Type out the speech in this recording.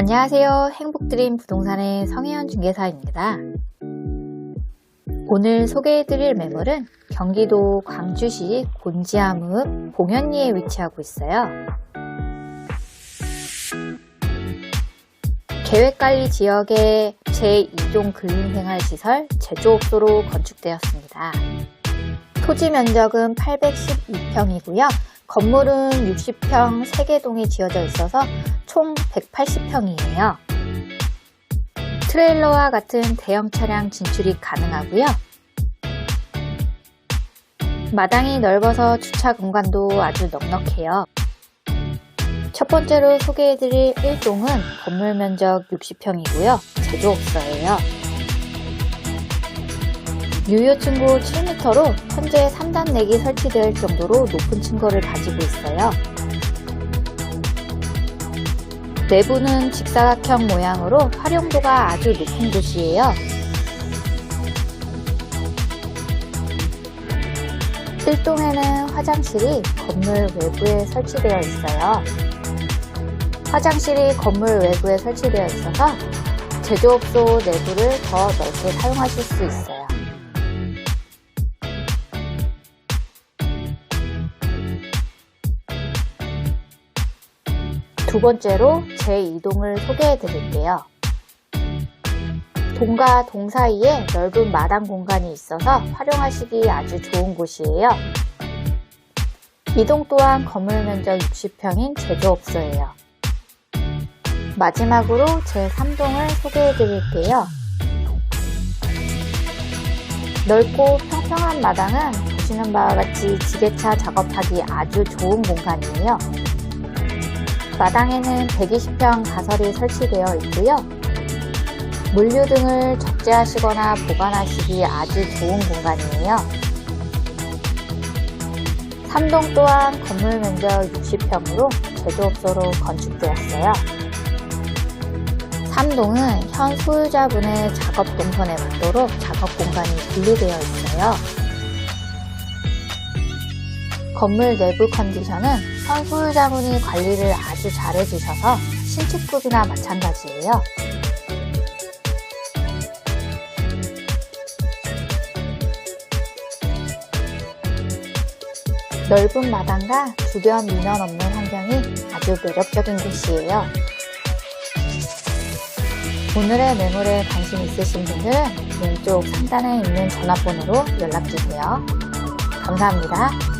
안녕하세요. 행복드림 부동산의 성혜연 중개사입니다. 오늘 소개해드릴 매물은 경기도 광주시 곤지암읍 봉현리에 위치하고 있어요. 계획관리 지역의 제2종 근린생활시설 제조업소로 건축되었습니다. 토지 면적은 812평이고요. 건물은 60평 3개 동이 지어져 있어서 총 180평이에요. 트레일러와 같은 대형 차량 진출이 가능하고요. 마당이 넓어서 주차 공간도 아주 넉넉해요. 첫 번째로 소개해드릴 1동은 건물 면적 60평이고요. 제조업소예요. 유효 층고 7m로 현재 3단 넥이 설치될 정도로 높은 층고를 가지고 있어요. 내부는 직사각형 모양으로 활용도가 아주 높은 곳이에요. 1동에는 화장실이 건물 외부에 설치되어 있어요. 화장실이 건물 외부에 설치되어 있어서 제조업소 내부를 더 넓게 사용하실 수 있어요. 두 번째로 제2동을 소개해 드릴게요. 동과 동 사이에 넓은 마당 공간이 있어서 활용하시기 아주 좋은 곳이에요. 이동 또한 건물 면적 60평인 제조업소예요. 마지막으로 제 3동을 소개해 드릴게요. 넓고 평평한 마당은 보시는 바와 같이 지게차 작업하기 아주 좋은 공간이에요. 마당에는 120평 가설이 설치되어 있고요. 물류 등을 적재하시거나 보관하시기 아주 좋은 공간이에요. 3동 또한 건물 면적 60평으로 제조업소로 건축되었어요. 3동은 현 소유자분의 작업 동선에 맞도록 작업 공간이 분리되어 있어요. 건물 내부 컨디션은 현 소유자분이 관리를 아주 잘 해주셔서 신축급이나 마찬가지예요. 넓은 마당과 주변 민원 없는 환경이 아주 매력적인 곳이에요. 오늘의 매물에 관심 있으신 분들은 왼쪽 상단에 있는 전화번호로 연락주세요. 감사합니다.